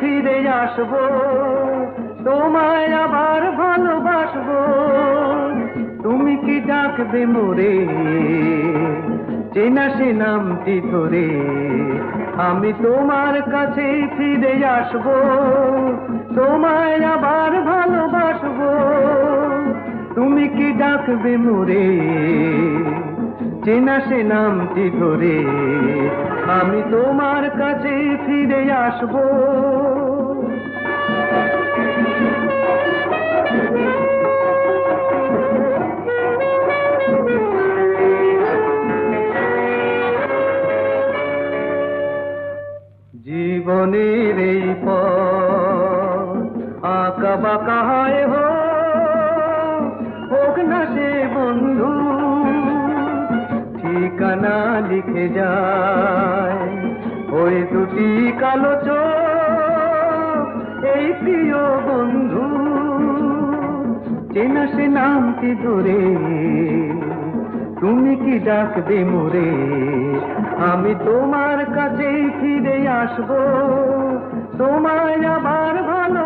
ফিরে আসব, তোমায় আবার ভালোবাসবো। তুমি কি ডাকবে মোরে? চেনা সে নামটি ধরে আমি তোমার কাছে ফিরে আসব, তোমায় আবার ভালোবাসবো। তুমি কি ডাকবে মোরে? চেনা সে নামটি ধরে আমি তোমার কাছে ফিরে আসব। জীবনের এই পথ আঁকা বাঁকা হয় হো ঠিকানা লিখে যায়। ওই দুটি কালো চোখ, এই প্রিয় বন্ধু, চেনা সে নামটি ধরে। তুমি কি ডাকবে মোরে? আমি তোমার কাছেই ফিরে আসব, তোমায় আবার ভালো